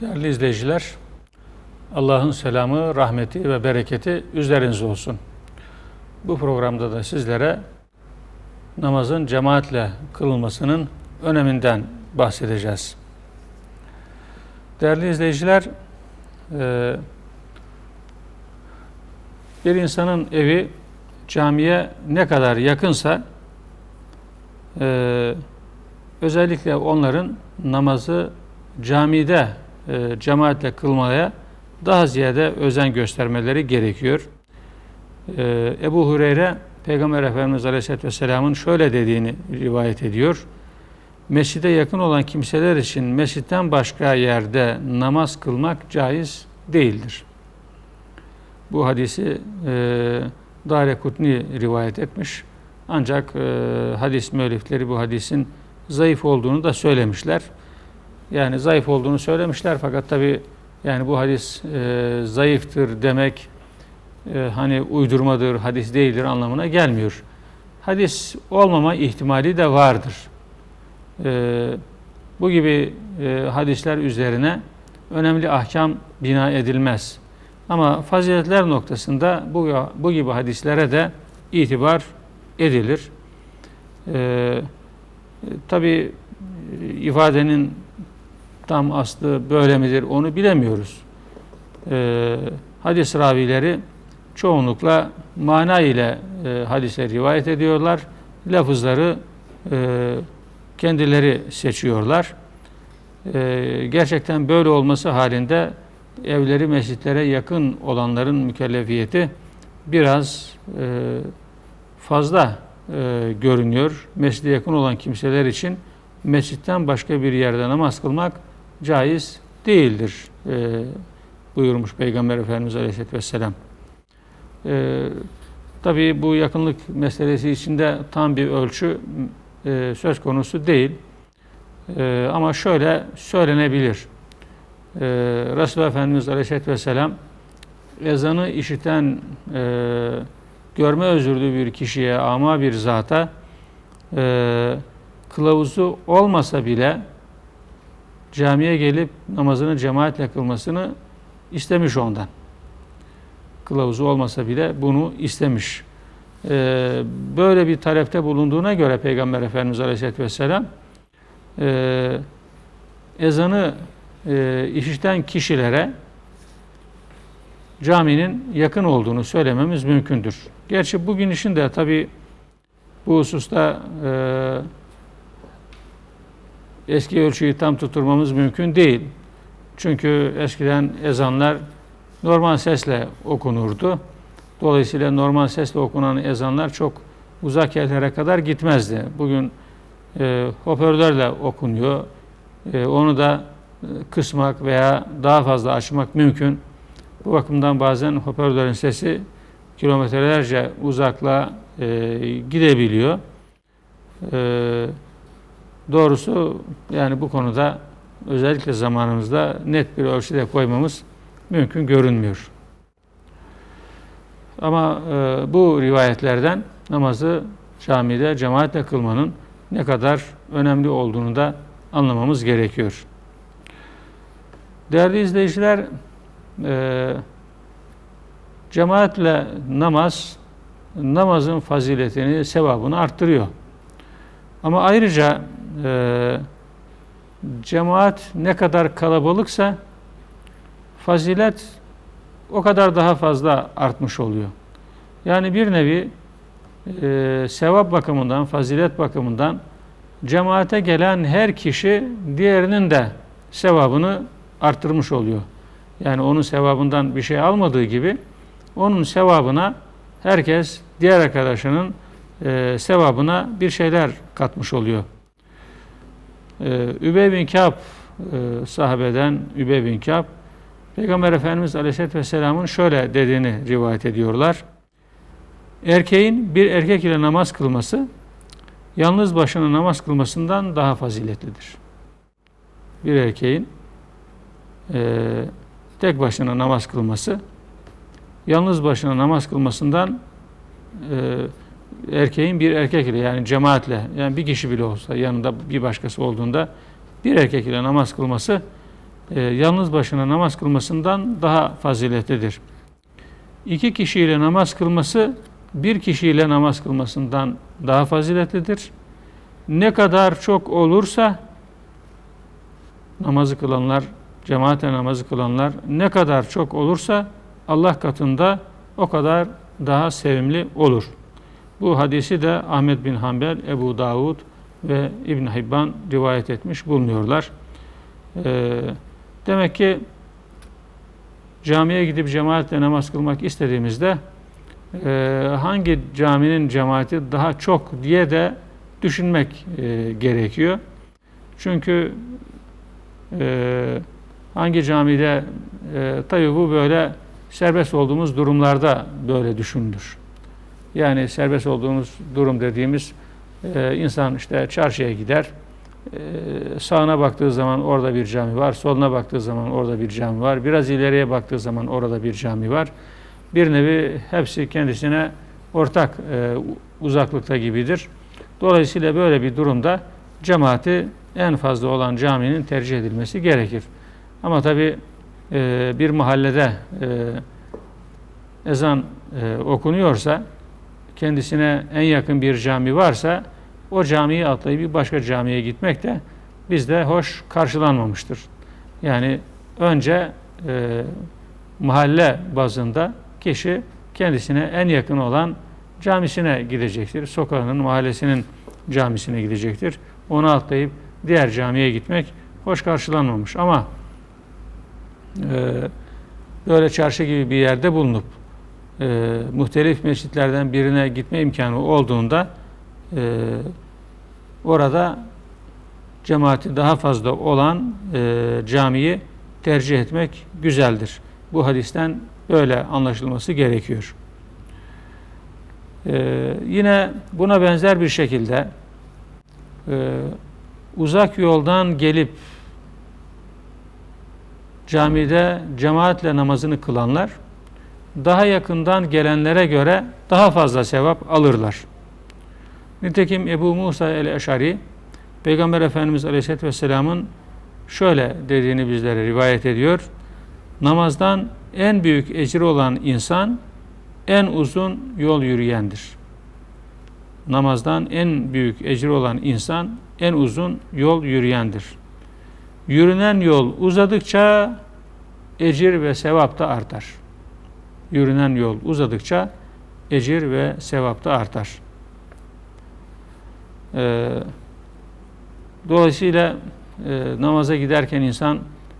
Değerli izleyiciler, Allah'ın selamı, rahmeti ve bereketi üzerinize olsun. Bu programda da sizlere namazın cemaatle kılınmasının öneminden bahsedeceğiz. Değerli izleyiciler, e, bir insanın evi camiye ne kadar yakınsa e, özellikle onların namazı camide e, cemaatle kılmaya daha ziyade özen göstermeleri gerekiyor. E, Ebu Hureyre Peygamber Efendimiz Aleyhisselatü Vesselam'ın şöyle dediğini rivayet ediyor. Mescide yakın olan kimseler için mescitten başka yerde namaz kılmak caiz değildir. Bu hadisi e, Dare Kutni rivayet etmiş. Ancak e, hadis müellifleri bu hadisin zayıf olduğunu da söylemişler. Yani zayıf olduğunu söylemişler fakat tabi yani bu hadis e, zayıftır demek e, hani uydurmadır, hadis değildir anlamına gelmiyor. Hadis olmama ihtimali de vardır. E, bu gibi e, hadisler üzerine önemli ahkam bina edilmez. Ama faziletler noktasında bu, bu gibi hadislere de itibar edilir. Ee, Tabi ifadenin tam aslı böyle midir onu bilemiyoruz. Ee, hadis ravileri çoğunlukla mana ile e, hadise rivayet ediyorlar. Lafızları e, kendileri seçiyorlar. E, gerçekten böyle olması halinde evleri mescitlere yakın olanların mükellefiyeti biraz e, fazla e, görünüyor. Mescide yakın olan kimseler için mescitten başka bir yerde namaz kılmak caiz değildir e, buyurmuş Peygamber Efendimiz Aleyhisselatü Vesselam. E, Tabi bu yakınlık meselesi içinde tam bir ölçü e, söz konusu değil. E, ama şöyle söylenebilir. E, Resulullah Efendimiz Aleyhisselatü Vesselam ezanı işiten e, görme özürlü bir kişiye, ama bir zata e, kılavuzu olmasa bile camiye gelip namazını cemaatle kılmasını istemiş ondan. Kılavuzu olmasa bile bunu istemiş. E, böyle bir talepte bulunduğuna göre Peygamber Efendimiz Aleyhisselatü Vesselam e, ezanı e, işiten kişilere caminin yakın olduğunu söylememiz mümkündür. Gerçi bugün işin de tabi bu hususta e, eski ölçüyü tam tutturmamız mümkün değil. Çünkü eskiden ezanlar normal sesle okunurdu. Dolayısıyla normal sesle okunan ezanlar çok uzak yerlere kadar gitmezdi. Bugün e, hoparlörle okunuyor. E, onu da e, kısmak veya daha fazla açmak mümkün. Bu bakımdan bazen hoparlörün sesi kilometrelerce uzakla e, gidebiliyor. E, doğrusu yani bu konuda özellikle zamanımızda net bir ölçüde koymamız mümkün görünmüyor. Ama e, bu rivayetlerden namazı camide cemaatle kılmanın ne kadar önemli olduğunu da anlamamız gerekiyor. Değerli izleyiciler, e, cemaatle namaz namazın faziletini, sevabını arttırıyor. Ama ayrıca e, cemaat ne kadar kalabalıksa fazilet o kadar daha fazla artmış oluyor. Yani bir nevi e, sevap bakımından, fazilet bakımından cemaate gelen her kişi diğerinin de sevabını arttırmış oluyor. Yani onun sevabından bir şey almadığı gibi onun sevabına herkes diğer arkadaşının e, sevabına bir şeyler katmış oluyor. E, Übey bin Kâb e, sahabeden Übey bin Kâb Peygamber Efendimiz Aleyhisselatü Vesselam'ın şöyle dediğini rivayet ediyorlar. Erkeğin bir erkek ile namaz kılması yalnız başına namaz kılmasından daha faziletlidir. Bir erkeğin e, tek başına namaz kılması yalnız başına namaz kılmasından e, erkeğin bir erkek ile yani cemaatle yani bir kişi bile olsa yanında bir başkası olduğunda bir erkek ile namaz kılması e, yalnız başına namaz kılmasından daha faziletlidir. İki kişiyle namaz kılması bir kişiyle namaz kılmasından daha faziletlidir. Ne kadar çok olursa namazı kılanlar, cemaate namazı kılanlar ne kadar çok olursa Allah katında o kadar daha sevimli olur. Bu hadisi de Ahmet bin Hanbel, Ebu Davud ve İbn Hibban rivayet etmiş bulunuyorlar. Ee, demek ki camiye gidip cemaatle namaz kılmak istediğimizde e, hangi caminin cemaati daha çok diye de düşünmek e, gerekiyor. Çünkü e, hangi camide tabi bu böyle serbest olduğumuz durumlarda böyle düşünülür. Yani serbest olduğumuz durum dediğimiz e, insan işte çarşıya gider, e, sağına baktığı zaman orada bir cami var, soluna baktığı zaman orada bir cami var, biraz ileriye baktığı zaman orada bir cami var. Bir nevi hepsi kendisine ortak e, uzaklıkta gibidir. Dolayısıyla böyle bir durumda cemaati en fazla olan caminin tercih edilmesi gerekir. Ama tabi e, bir mahallede e, ezan e, okunuyorsa kendisine en yakın bir cami varsa o camiyi atlayıp bir başka camiye gitmek de bizde hoş karşılanmamıştır. Yani önce e, mahalle bazında kişi kendisine en yakın olan camisine gidecektir. Sokağının, mahallesinin camisine gidecektir. Onu atlayıp diğer camiye gitmek hoş karşılanmamış. Ama e, böyle çarşı gibi bir yerde bulunup e, muhtelif mescitlerden birine gitme imkanı olduğunda e, orada cemaati daha fazla olan e, camiyi tercih etmek güzeldir. Bu hadisten böyle anlaşılması gerekiyor. Ee, yine buna benzer bir şekilde e, uzak yoldan gelip camide cemaatle namazını kılanlar daha yakından gelenlere göre daha fazla sevap alırlar. Nitekim Ebu Musa el-Eşari Peygamber Efendimiz Aleyhisselatü Vesselam'ın şöyle dediğini bizlere rivayet ediyor. Namazdan en büyük ecri olan insan en uzun yol yürüyendir. Namazdan en büyük ecri olan insan en uzun yol yürüyendir. Yürünen yol uzadıkça ecir ve sevap da artar. Yürünen yol uzadıkça ecir ve sevap da artar. Ee, dolayısıyla e, namaza giderken insan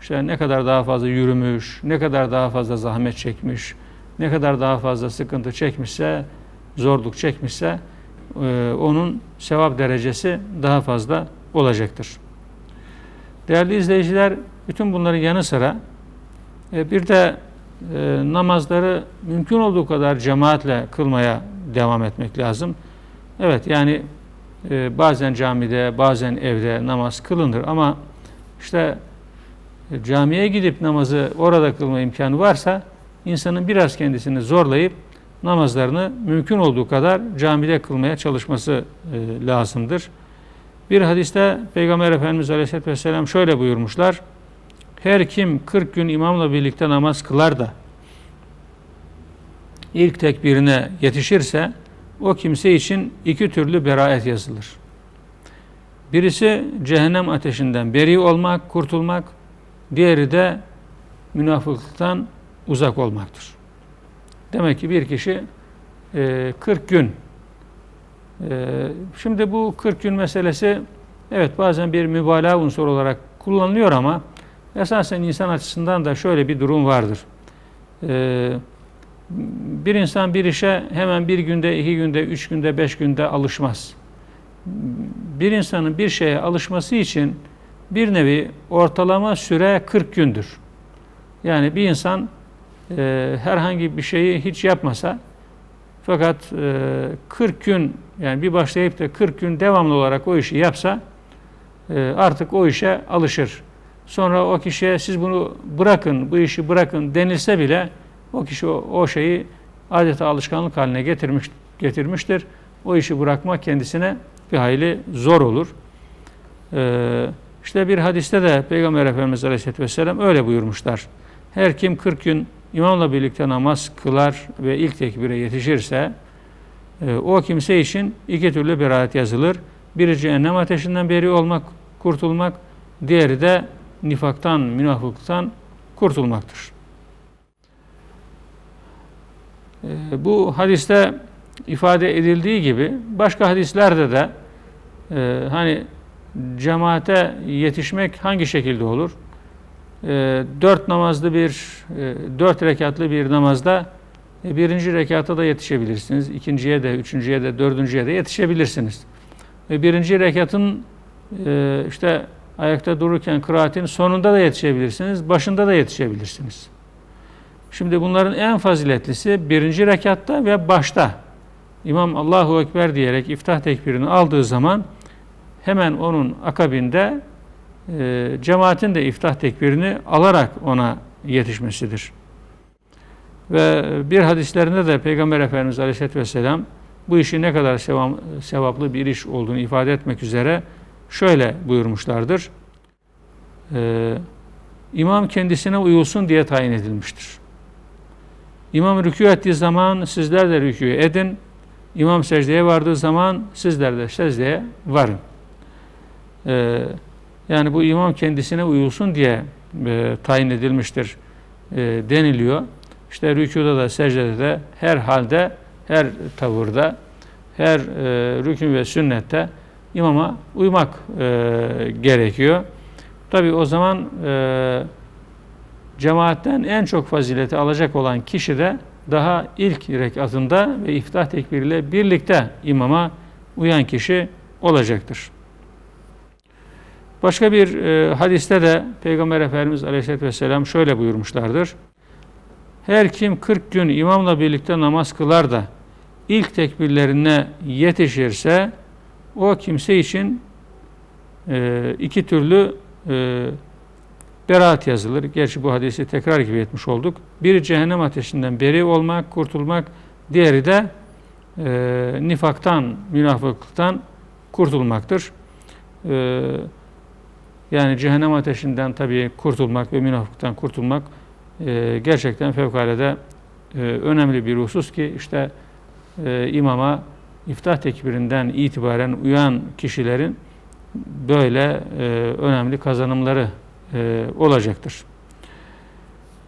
işte ne kadar daha fazla yürümüş, ne kadar daha fazla zahmet çekmiş, ne kadar daha fazla sıkıntı çekmişse, zorluk çekmişse e, onun sevap derecesi daha fazla olacaktır. Değerli izleyiciler, bütün bunların yanı sıra e, bir de e, namazları mümkün olduğu kadar cemaatle kılmaya devam etmek lazım. Evet yani bazen camide, bazen evde namaz kılınır ama işte camiye gidip namazı orada kılma imkanı varsa insanın biraz kendisini zorlayıp namazlarını mümkün olduğu kadar camide kılmaya çalışması e, lazımdır. Bir hadiste Peygamber Efendimiz Aleyhisselatü Vesselam şöyle buyurmuşlar. Her kim 40 gün imamla birlikte namaz kılar da ilk tekbirine yetişirse o kimse için iki türlü beraet yazılır. Birisi cehennem ateşinden beri olmak, kurtulmak. Diğeri de münafıklıktan uzak olmaktır. Demek ki bir kişi e, 40 gün e, şimdi bu 40 gün meselesi evet bazen bir mübalağa unsuru olarak kullanılıyor ama esasen insan açısından da şöyle bir durum vardır. E, bir insan bir işe hemen bir günde, iki günde, üç günde, beş günde alışmaz. Bir insanın bir şeye alışması için bir nevi ortalama süre 40 gündür. Yani bir insan e, herhangi bir şeyi hiç yapmasa fakat e, 40 gün yani bir başlayıp da 40 gün devamlı olarak o işi yapsa e, artık o işe alışır. Sonra o kişiye siz bunu bırakın, bu işi bırakın denilse bile o kişi o, o şeyi adeta alışkanlık haline getirmiş getirmiştir. O işi bırakmak kendisine bir hayli zor olur. Ee, İşte bir hadiste de Peygamber Efendimiz Aleyhisselatü Vesselam öyle buyurmuşlar. Her kim 40 gün imamla birlikte namaz kılar ve ilk tekbire yetişirse e, o kimse için iki türlü beraat yazılır. Biri cehennem ateşinden beri olmak, kurtulmak, diğeri de nifaktan, münafıktan kurtulmaktır. E, bu hadiste ifade edildiği gibi başka hadislerde de e, hani cemaate yetişmek hangi şekilde olur? E, dört namazlı bir, e, dört rekatlı bir namazda e, birinci rekata da yetişebilirsiniz. ikinciye de, üçüncüye de, dördüncüye de yetişebilirsiniz. Ve birinci rekatın e, işte ayakta dururken kıraatin sonunda da yetişebilirsiniz, başında da yetişebilirsiniz. Şimdi bunların en faziletlisi birinci rekatta ve başta. İmam Allahu Ekber diyerek iftah tekbirini aldığı zaman hemen onun akabinde e, cemaatin de iftah tekbirini alarak ona yetişmesidir. Ve bir hadislerinde de Peygamber Efendimiz Aleyhisselatü Vesselam bu işi ne kadar sevaplı bir iş olduğunu ifade etmek üzere şöyle buyurmuşlardır. Ee, imam kendisine uyulsun diye tayin edilmiştir. İmam rükû ettiği zaman sizler de rükû edin. İmam secdeye vardığı zaman sizler de secdeye varın. Ee, yani bu imam kendisine uyulsun diye e, tayin edilmiştir e, deniliyor. İşte rükuda da secdede de her halde, her tavırda, her e, rükün ve sünnette imama uymak e, gerekiyor. Tabi o zaman e, cemaatten en çok fazileti alacak olan kişi de daha ilk rekatında ve iftah tekbiriyle birlikte imama uyan kişi olacaktır. Başka bir e, hadiste de Peygamber Efendimiz Aleyhisselatü Vesselam şöyle buyurmuşlardır. Her kim 40 gün imamla birlikte namaz kılar da ilk tekbirlerine yetişirse o kimse için e, iki türlü e, beraat yazılır. Gerçi bu hadisi tekrar gibi etmiş olduk. Biri cehennem ateşinden beri olmak, kurtulmak. Diğeri de e, nifaktan, münafıklıktan kurtulmaktır. E, yani cehennem ateşinden tabii kurtulmak ve münafıktan kurtulmak e, gerçekten fevkalade e, önemli bir husus ki işte e, imama iftah tekbirinden itibaren uyan kişilerin böyle e, önemli kazanımları e, olacaktır.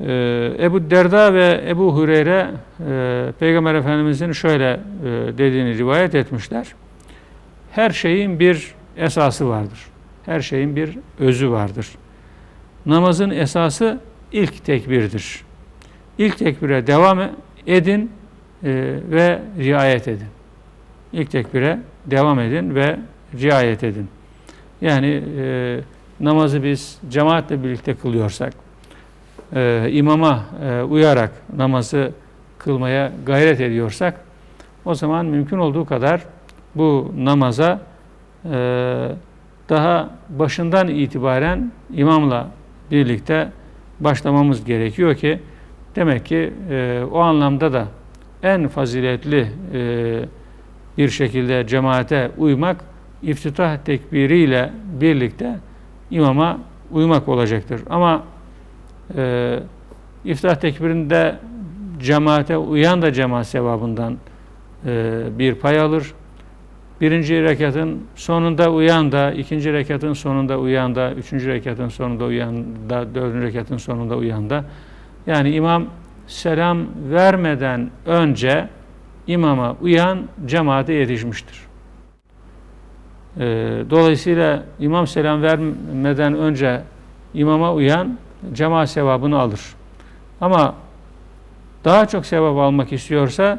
E, Ebu Derda ve Ebu Hureyre e, Peygamber Efendimizin şöyle e, dediğini rivayet etmişler. Her şeyin bir esası vardır. Her şeyin bir özü vardır. Namazın esası ilk tekbirdir. İlk tekbire devam edin e, ve riayet edin. İlk tekbire devam edin ve riayet edin. Yani e, namazı biz cemaatle birlikte kılıyorsak, e, imama e, uyarak namazı kılmaya gayret ediyorsak, o zaman mümkün olduğu kadar bu namaza e, daha başından itibaren imamla birlikte başlamamız gerekiyor ki demek ki e, o anlamda da en faziletli e, bir şekilde cemaate uymak iftitah tekbiriyle birlikte imama uymak olacaktır. Ama e, iftitah tekbirinde cemaate uyan da cemaat sevabından e, bir pay alır. Birinci rekatın sonunda uyan da, ikinci rekatın sonunda uyan da, üçüncü rekatın sonunda uyan da, dördüncü rekatın sonunda uyan da. Yani imam selam vermeden önce imama uyan cemaate yetişmiştir. Ee, dolayısıyla imam selam vermeden önce imama uyan cemaat sevabını alır. Ama daha çok sevap almak istiyorsa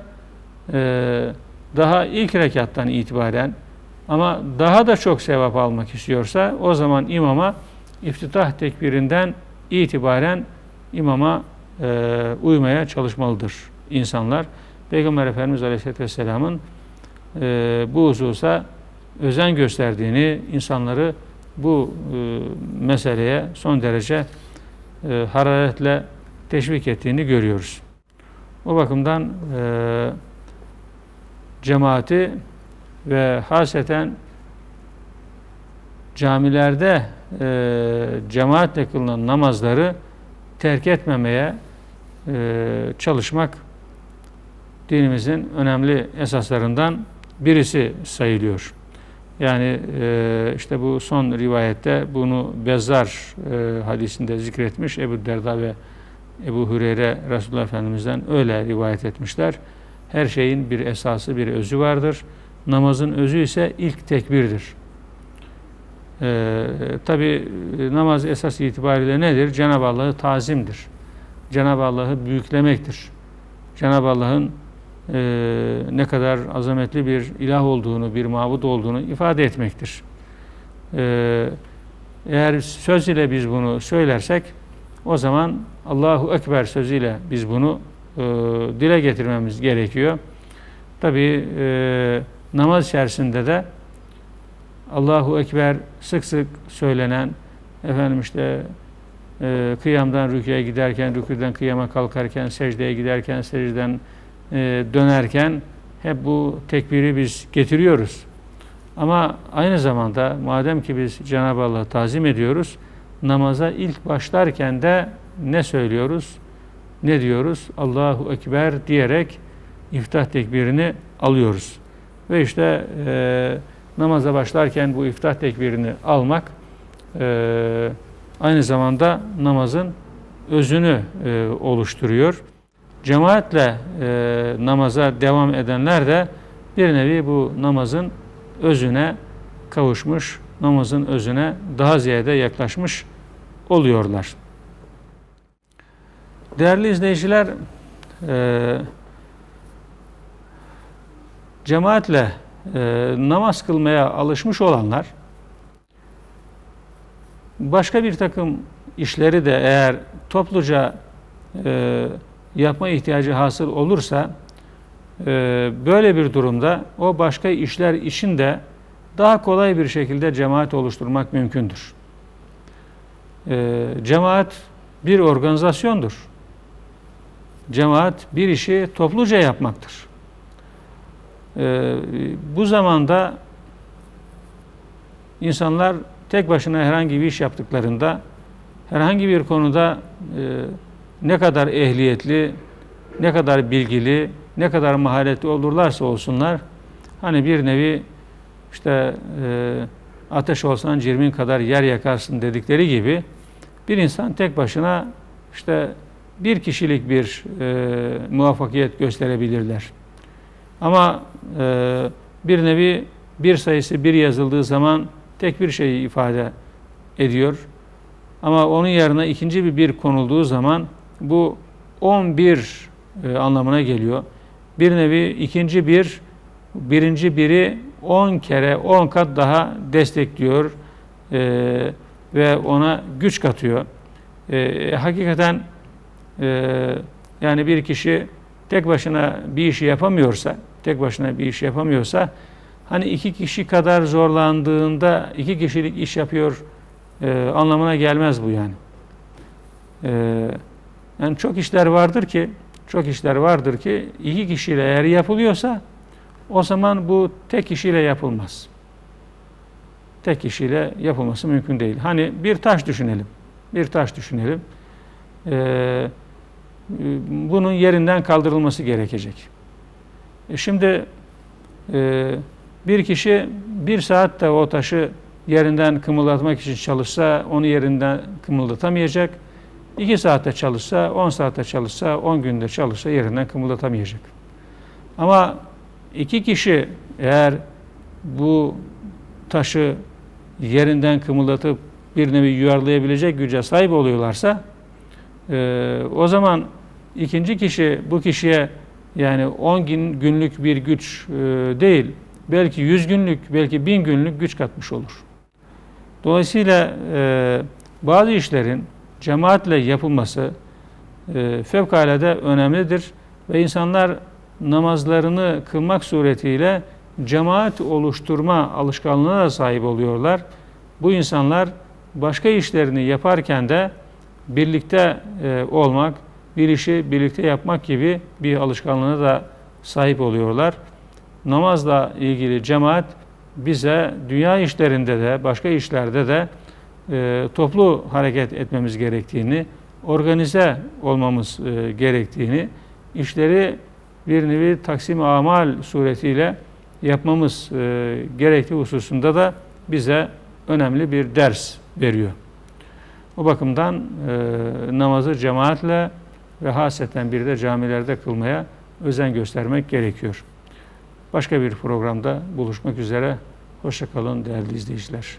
e, daha ilk rekattan itibaren ama daha da çok sevap almak istiyorsa o zaman imama iftitah tekbirinden itibaren imama e, uymaya çalışmalıdır insanlar. Peygamber Efendimiz Aleyhisselatü Vesselam'ın e, bu hususa özen gösterdiğini, insanları bu e, meseleye son derece e, hararetle teşvik ettiğini görüyoruz. O bakımdan e, cemaati ve haseten camilerde e, cemaatle kılınan namazları terk etmemeye e, çalışmak dinimizin önemli esaslarından birisi sayılıyor. Yani e, işte bu son rivayette bunu Bezzar e, hadisinde zikretmiş Ebu Derda ve Ebu Hüreyre Resulullah Efendimiz'den öyle rivayet etmişler. Her şeyin bir esası, bir özü vardır. Namazın özü ise ilk tekbirdir. Ee, Tabi namaz esas itibariyle nedir? Cenab-ı Allah'ı tazimdir. Cenab-ı Allah'ı büyüklemektir. Cenab-ı Allah'ın e, ne kadar azametli bir ilah olduğunu, bir mabud olduğunu ifade etmektir. E, eğer söz ile biz bunu söylersek, o zaman Allahu Ekber sözüyle biz bunu e, dile getirmemiz gerekiyor. Tabi e, namaz içerisinde de Allahu Ekber sık sık söylenen, efendim işte e, kıyamdan rüküye giderken, rüküden kıyama kalkarken, secdeye giderken, secdeden dönerken hep bu tekbiri biz getiriyoruz. Ama aynı zamanda madem ki biz Cenab-ı Allah'ı tazim ediyoruz, namaza ilk başlarken de ne söylüyoruz? Ne diyoruz? Allahu Ekber diyerek iftah tekbirini alıyoruz. Ve işte e, namaza başlarken bu iftah tekbirini almak e, aynı zamanda namazın özünü e, oluşturuyor. Cemaatle e, namaza devam edenler de bir nevi bu namazın özüne kavuşmuş, namazın özüne daha ziyade yaklaşmış oluyorlar. Değerli izleyiciler, e, cemaatle e, namaz kılmaya alışmış olanlar, başka bir takım işleri de eğer topluca e, yapma ihtiyacı hasıl olursa, e, böyle bir durumda o başka işler için de daha kolay bir şekilde cemaat oluşturmak mümkündür. E, cemaat bir organizasyondur. Cemaat bir işi topluca yapmaktır. E, bu zamanda insanlar tek başına herhangi bir iş yaptıklarında herhangi bir konuda e, ne kadar ehliyetli, ne kadar bilgili, ne kadar maharetli olurlarsa olsunlar hani bir nevi işte e, ateş olsan cirmin kadar yer yakarsın dedikleri gibi bir insan tek başına işte bir kişilik bir e, muvaffakiyet gösterebilirler. Ama e, bir nevi bir sayısı bir yazıldığı zaman tek bir şeyi ifade ediyor. Ama onun yerine ikinci bir bir konulduğu zaman bu 11 e, anlamına geliyor. Bir nevi ikinci bir, birinci biri 10 kere, 10 kat daha destekliyor e, ve ona güç katıyor. E, hakikaten e, yani bir kişi tek başına bir işi yapamıyorsa, tek başına bir iş yapamıyorsa, hani iki kişi kadar zorlandığında iki kişilik iş yapıyor e, anlamına gelmez bu yani. E, yani çok işler vardır ki, çok işler vardır ki iki kişiyle eğer yapılıyorsa o zaman bu tek kişiyle yapılmaz. Tek kişiyle yapılması mümkün değil. Hani bir taş düşünelim. Bir taş düşünelim. Ee, bunun yerinden kaldırılması gerekecek. E şimdi e, bir kişi bir saatte o taşı yerinden kımıldatmak için çalışsa onu yerinden kımıldatamayacak. 2 saatte çalışsa, 10 saatte çalışsa, 10 günde çalışsa yerinden kımıldatamayacak. Ama iki kişi eğer bu taşı yerinden kımıldatıp bir nevi yuvarlayabilecek güce sahip oluyorlarsa e, o zaman ikinci kişi bu kişiye yani 10 gün, günlük bir güç e, değil belki 100 günlük belki 1000 günlük güç katmış olur. Dolayısıyla e, bazı işlerin cemaatle yapılması e, fevkalade önemlidir ve insanlar namazlarını kılmak suretiyle cemaat oluşturma alışkanlığına da sahip oluyorlar. Bu insanlar başka işlerini yaparken de birlikte e, olmak, bir işi birlikte yapmak gibi bir alışkanlığına da sahip oluyorlar. Namazla ilgili cemaat bize dünya işlerinde de başka işlerde de e, toplu hareket etmemiz gerektiğini, organize olmamız e, gerektiğini, işleri bir nevi taksim amal suretiyle yapmamız e, gerektiği hususunda da bize önemli bir ders veriyor. O bakımdan e, namazı cemaatle ve haseten bir de camilerde kılmaya özen göstermek gerekiyor. Başka bir programda buluşmak üzere. Hoşçakalın değerli izleyiciler.